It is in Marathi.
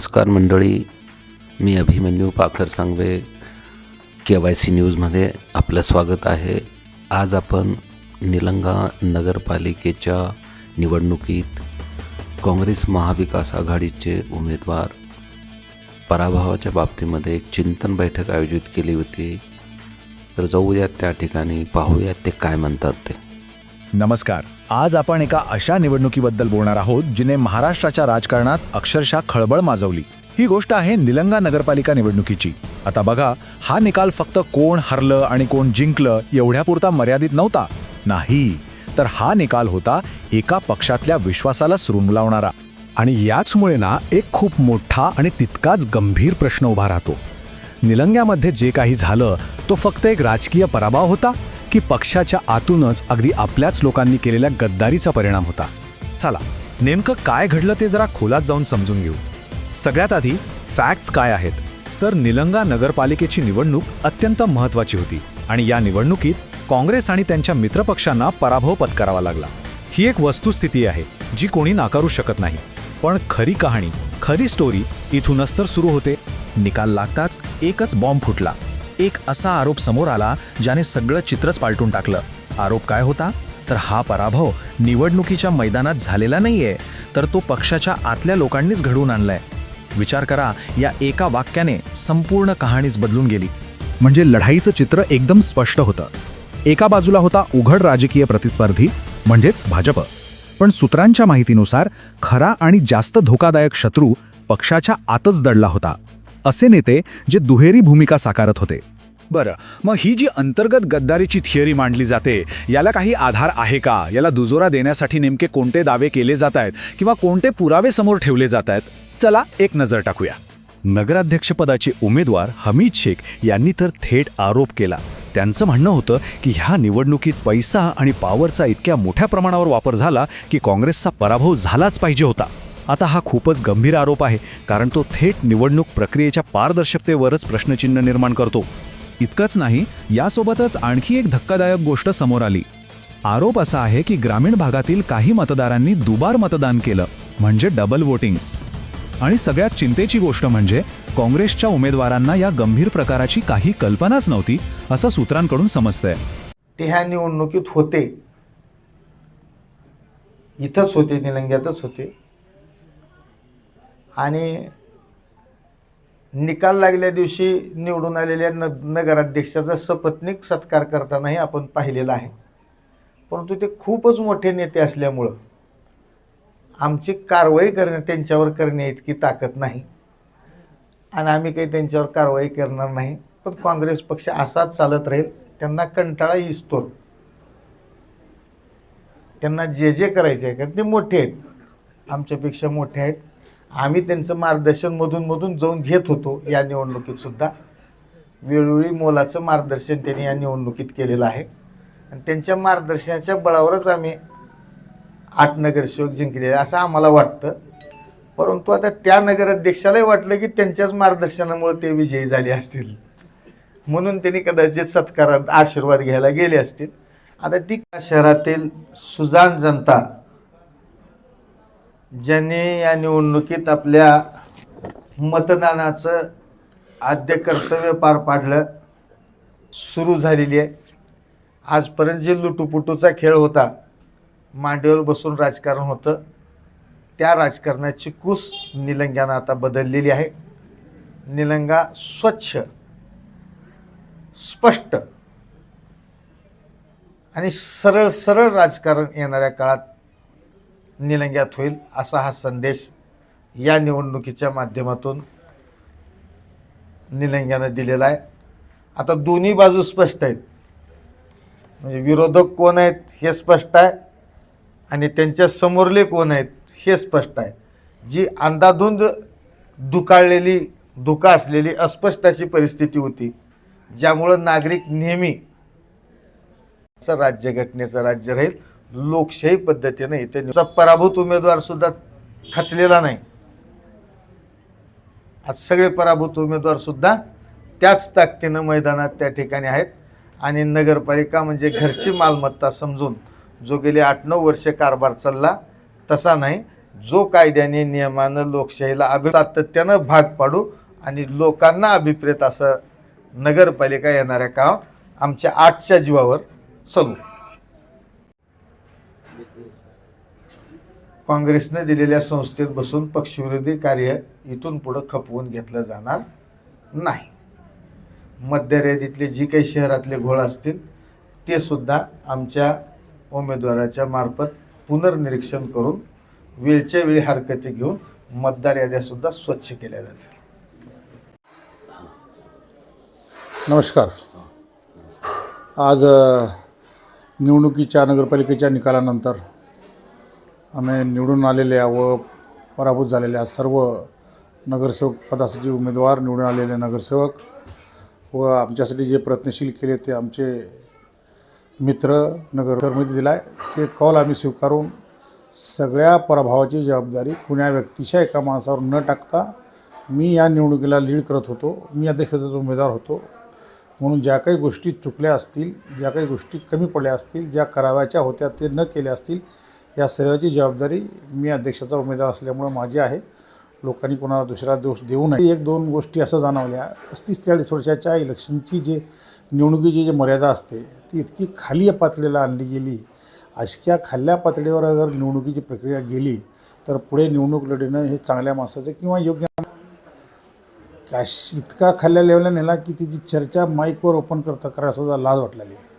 नमस्कार मंडळी. मी Abhimanyu Pakhar Sangve. K Y C न्यूजमध्ये आपलं स्वागत आहे. आज आपण निलंगा नगरपालिकेच्या निवडणुकीत काँग्रेस महाविकास आघाडीचे उमेदवार पराभवाच्या बाबतीमध्ये एक चिंतन बैठक आयोजित केली होती. तर जाऊयात त्या ठिकाणी पाहूयात ते काय म्हणतात ते. नमस्कार. आज आपण एका अशा निवडणुकीबद्दल बोलणार आहोत जिने महाराष्ट्राच्या राजकारणात अक्षरशः खळबळ माजवली. ही गोष्ट आहे निलंगा नगरपालिका निवडणुकीची. आता बघा हा निकाल फक्त कोण हरलं आणि कोण जिंकलं एवढ्यापुरता मर्यादित नव्हता. नाही तर हा निकाल होता एका पक्षातल्या विश्वासाला सुरुंग लावणारा. आणि याचमुळे ना एक खूप मोठा आणि तितकाच गंभीर प्रश्न उभा राहतो. निलंग्यामध्ये जे काही झालं तो फक्त एक राजकीय पराभव होता? की पक्षाच्या आतूनच अगदी आपल्याच लोकांनी केलेल्या गद्दारीचा परिणाम होता. चला नेमकं काय घडलं ते जरा खोलात जाऊन समजून घेऊ. सगळ्यात आधी फॅक्ट्स काय आहेत? तर निलंगा नगरपालिकेची निवडणूक अत्यंत महत्त्वाची होती आणि या निवडणुकीत काँग्रेस आणि त्यांच्या मित्रपक्षांना पराभव पत्करावा लागला. ही एक वस्तुस्थिती आहे जी कोणी नाकारू शकत नाही. पण खरी कहाणी खरी स्टोरी इथूनच तर सुरू होते. निकाल लागताच एकच बॉम्ब फुटला. एक असा आरोप समोर आला ज्याने सगळं चित्रच पालटून टाकलं. आरोप काय होता? तर हा पराभव निवडणुकीच्या मैदानात झालेला नाहीये तर तो पक्षाच्या आतल्या लोकांनीच घडवून आणलाय. विचार करा या एका वाक्याने संपूर्ण कहाणीच बदलून गेली. म्हणजे लढाईचं चित्र एकदम स्पष्ट होतं. एका बाजूला होता उघड राजकीय प्रतिस्पर्धी म्हणजेच भाजप. पण सूत्रांच्या माहितीनुसार खरा आणि जास्त धोकादायक शत्रू पक्षाच्या आतच दडला होता. असे नेते जे दुहेरी भूमिका साकारत होते. बरं मग ही जी अंतर्गत गद्दारीची थिअरी मांडली जाते याला काही आधार आहे का? याला दुजोरा देण्यासाठी नेमके कोणते दावे केले जात आहेत किंवा कोणते पुरावे समोर ठेवले जात आहेत? चला एक नजर टाकूया. नगराध्यक्षपदाचे उमेदवार हमीद शेख यांनी तर थेट आरोप केला. त्यांचं म्हणणं होतं की ह्या निवडणुकीत पैसा आणि पॉवरचा इतक्या मोठ्या प्रमाणावर वापर झाला की काँग्रेसचा पराभव झालाच पाहिजे होता. आता हा खूपच गंभीर आरोप आहे कारण तो थेट निवडणूक प्रक्रियेच्या पारदर्शकतेवरच प्रश्नचिन्ह निर्माण करतो. इतकंच नाही यासोबतच आणखी एक धक्कादायक गोष्ट समोर आली. आरोप असा आहे की ग्रामीण भागातील काही मतदारांनी दुबार मतदान केलं म्हणजे डबल वोटिंग. आणि सगळ्यात चिंतेची गोष्ट म्हणजे काँग्रेसच्या उमेदवारांना या गंभीर प्रकाराची काही कल्पनाच नव्हती असं सूत्रांकडून समजतंय. ते ह्या निवडणुकीत होते. इथंच होते निलंग्यातच होते. आणि निकाल लागल्या दिवशी निवडून आलेल्या न नगराध्यक्षाचा सपत्नीक सत्कार करतानाही आपण पाहिलेला आहे. परंतु ते खूपच मोठे नेते असल्यामुळं आमची कारवाई करणे त्यांच्यावर करणे इतकी ताकद नाही. आणि आम्ही काही त्यांच्यावर कारवाई करणार नाही. पण काँग्रेस पक्ष असाच चालत राहील त्यांना कंटाळा इसतो त्यांना जे जे करायचे आहे कारण ते मोठे आहेत. आमच्यापेक्षा मोठे आहेत. आम्ही त्यांचं मार्गदर्शन मधून मधून जाऊन घेत होतो या निवडणुकीत सुद्धा. वेळोवेळी मोलाचं मार्गदर्शन त्यांनी या निवडणुकीत केलेलं आहे. आणि त्यांच्या मार्गदर्शनाच्या बळावरच आम्ही आठ नगरसेवक जिंकलेले असं आम्हाला वाटतं. परंतु आता त्या नगराध्यक्षालाही वाटलं की त्यांच्याच मार्गदर्शनामुळे ते विजयी झाले असतील. म्हणून त्यांनी कदाचित सत्कारात आशीर्वाद घ्यायला गेले असतील. आता ती शहरातील सुजान जनता ज्यांनी या निवडणुकीत आपल्या मतदानाचं आद्य कर्तव्य पार पाडलं सुरू झालेली आहे. आजपर्यंत जे लुटूपुटूचा खेळ होता मांडीवर बसून राजकारण होतं त्या राजकारणाची कूस निलंग्यानं आता बदललेली आहे. निलंगा स्वच्छ स्पष्ट आणि सरळ सरळ राजकारण येणाऱ्या काळात निलंग्यात होईल असा हा संदेश या निवडणुकीच्या माध्यमातून निलंग्यानं दिलेला आहे. आता दोन्ही बाजू स्पष्ट आहेत. म्हणजे विरोधक कोण आहेत हे स्पष्ट आहे आणि त्यांच्या समोरले कोण आहेत हे स्पष्ट आहे. जी अंधाधुंद दुकाळलेली धुका असलेली अस्पष्ट अशी परिस्थिती होती ज्यामुळं नागरिक नेहमी असं राज्यघटनेचं राज्य राहील. लोकशाही पद्धतीने इथे पराभूत उमेदवार सुद्धा खचलेला नाही. आज सगळे पराभूत उमेदवार सुद्धा त्याच ताकदीनं मैदानात त्या ठिकाणी आहेत. आणि नगरपालिका म्हणजे घरची मालमत्ता समजून जो गेले आठ नऊ वर्ष कारभार चालला तसा नाही. जो कायद्याने नियमानं लोकशाहीला अभि सातत्यानं भाग पाडू आणि लोकांना अभिप्रेत असं नगरपालिका येणाऱ्या काम आमच्या आठच्या जीवावर चालू. काँग्रेसने दिलेल्या संस्थेत बसून पक्षविरोधी कार्य इथून पुढं खपवून घेतलं जाणार नाही. मध्यरेतीतले जी काही शहरातले घोळ असतील ते सुद्धा आमच्या उमेदवाराच्या मार्फत पुनर्निरीक्षण करून वेळच्या वेळी हरकती घेऊन मतदार याद्यासुद्धा स्वच्छ केल्या जातील. नमस्कार. आज निवडणुकीच्या नगरपालिकेच्या निकालानंतर आम्ही निवडून आलेल्या व पराभूत झालेल्या सर्व नगरसेवक पदासाठी उमेदवार निवडून आलेले नगरसेवक व आमच्यासाठी जे प्रयत्नशील केले ते आमचे मित्र नगरमध्ये दिला आहे ते कॉल आम्ही स्वीकारून सगळ्या पराभवाची जबाबदारी कुण्या व्यक्तीच्या एका माणसावर न टाकता मी या निवडणुकीला लीड करत होतो. मी अध्यक्षपदाचा उमेदवार होतो. म्हणून ज्या काही गोष्टी चुकल्या असतील ज्या काही गोष्टी कमी पडल्या असतील ज्या कराव्याच्या होत्या ते न केल्या असतील या सर्वाची जबाबदारी मी अध्यक्षाचा उमेदवार असल्यामुळं माझी आहे. लोकांनी कोणाला दुसरा दोष देऊ नये. एक दोन गोष्टी असं जाणवल्या. पस्तीस चाळीस वर्षाच्या इलेक्शनची जे निवडणुकीची जी मर्यादा असते ती इतकी खाली पातळीला आणली गेली. अशक्या खाल्ल्या पातळीवर अगर निवडणुकीची प्रक्रिया गेली तर पुढे निवडणूक लढणं हे चांगल्या माणसाचं किंवा योग्य कॅश इतका खाल्ल्या लेवलला नेला की तिची चर्चा माईकवर ओपन करता करायला सुद्धा लाज वाटलेली आहे.